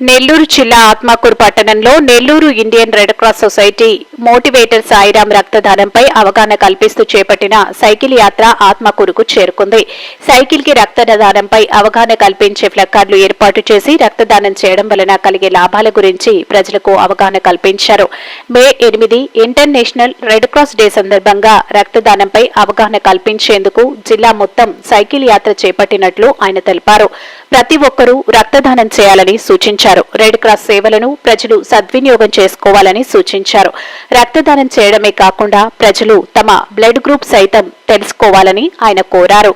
నెల్లూరు జిల్లా ఆత్మకూరు పట్టణంలో Nellore Indian Red Cross Society motivator Sairam రక్తదానంపై అవగాహన కల్పిస్తూ చేపట్టిన సైకిల్ యాత్ర ఆత్మకూరుకు చేరుకుంది. సైకిల్కి రక్తదానంపై అవగాహన కల్పించే ప్లకార్డులు ఏర్పాటు చేసి రక్తదానం చేయడం వలన కలిగే లాభాల గురించి ప్రజలకు అవగాహన కల్పించారు. మే ఎనిమిది ఇంటర్నేషనల్ రెడ్ క్రాస్ డే సందర్భంగా రక్తదానంపై అవగాహన కల్పించేందుకు జిల్లా మొత్తం సైకిల్ యాత్ర చేపట్టినట్లు ఆయన తెలిపారు. ప్రతి ఒక్కరూ రక్తదానం చేయాలని సూచించారు. రెడ్ క్రాస్ సేవలను ప్రజలు సద్వినియోగం చేసుకోవాలని సూచించారు. రక్తదానం చేయడమే కాకుండా ప్రజలు తమ బ్లడ్ గ్రూప్ సైతం తెలుసుకోవాలని ఆయన కోరారు.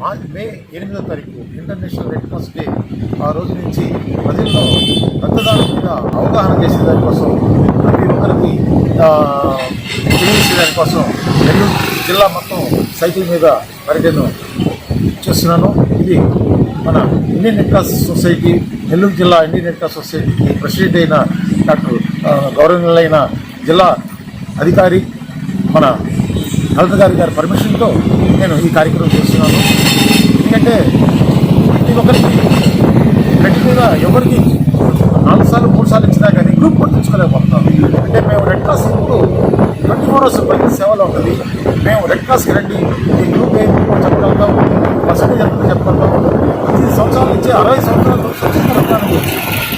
విధంగా మే ఎనిమిదో తారీఖు ఇంటర్నేషనల్ రెడ్ క్రాస్ డే ఆ రోజు నుంచి ప్రజల్లో రక్తదానం మీద అవగాహన చేసే దానికోసం ప్రతి ఒక్కరికి తెలియజేసే దానికోసం నెల్లూరు జిల్లా మొత్తం సైకిల్ మీద పర్యటన చేస్తున్నాను. ఇది మన Indian Red Cross Society Nellore జిల్లా ఇండియన్ రెడ్ క్రాస్ సొసైటీకి ప్రెసిడెంట్ అయిన డాక్టర్ గవర్నర్లైన జిల్లా అధికారి మన కలెక్టర్ గారి గారి పర్మిషన్తో నేను ఈ కార్యక్రమం చేస్తున్నాను. అంటే ప్రతి ఒక్కరికి బ్లడ్ మీద ఎవరికి నాలుగు సార్లు మూడు సార్లు ఇచ్చినా కానీ గ్రూప్ గుర్తించుకోలేకపోతున్నాం అంటే మేము రెడ్ క్రాస్ ఇప్పుడు ట్వంటీ ఫోర్ అవర్స్ ప్రతి సేవలో ఉంటుంది మేము రెడ్ క్రాస్కి రండి. ఈ గ్రూప్ ఏం చెప్పగలుగుతాం? పర్సెంటేజ్ ఎంత చెప్పగలుగుతాం. ప్రతి సంవత్సరాల నుంచి అరవై సంవత్సరాలు నుంచి స్వచ్ఛంద రక్తాన్ని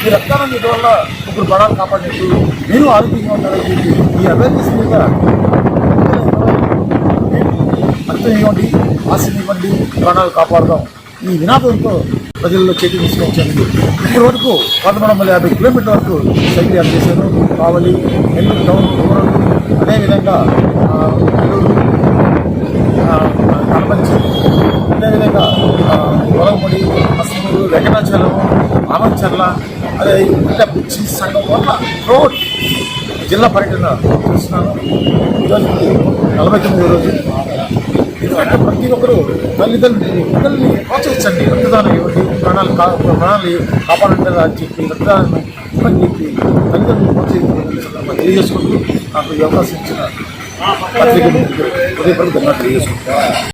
ఈ రక్తాన్ని వల్ల ఇప్పుడు ప్రాణాలు కాపాడినట్టు మీరు ఆరోగ్యంగా ఉండాలని చెప్పి ఈ అవేర్నెస్ మీద అర్థం ఇవ్వండి. ఆశని ఇవ్వండి ప్రాణాలు కాపాడదాం. ఈ నినాదంతో ప్రజల్లో చేతి తీసుకొచ్చాను ఇప్పటి వరకు పదమూడు వందల యాభై కిలోమీటర్ల వరకు సైకిల్ యాత్ర చేశాను కావలి నెల్లూరు టౌన్ రూరల్ అదేవిధంగా ఆ, కనపంచి అదేవిధంగా ఆ, అసలు వెంకటాచలం ఆమంచర్ల అదే ఇంకా పిచ్చి సంఘం వల్ల రోడ్ జిల్లా పర్యటన చేస్తున్నాను. ఈరోజు నలభై తొమ్మిది రోజు. ప్రతి ఒక్కరు తల్లిదండ్రులు పిల్లల్ని ప్రోత్సహించండి రక్తదానం ఇవ్వండి ప్రాణాలు కా ప్రాణాలు కాపాడండి అని చెప్పి రక్తదానం ఇవ్వని చెప్పి తల్లిదండ్రులు ప్రోత్సహించాలని తెలియజేసుకుంటూ నాకు ఈ అవకాశం ఇచ్చిన పత్రిక ఉదయపూర్వక ధన్యవాదాలు తెలియజేసుకుంటున్నాను.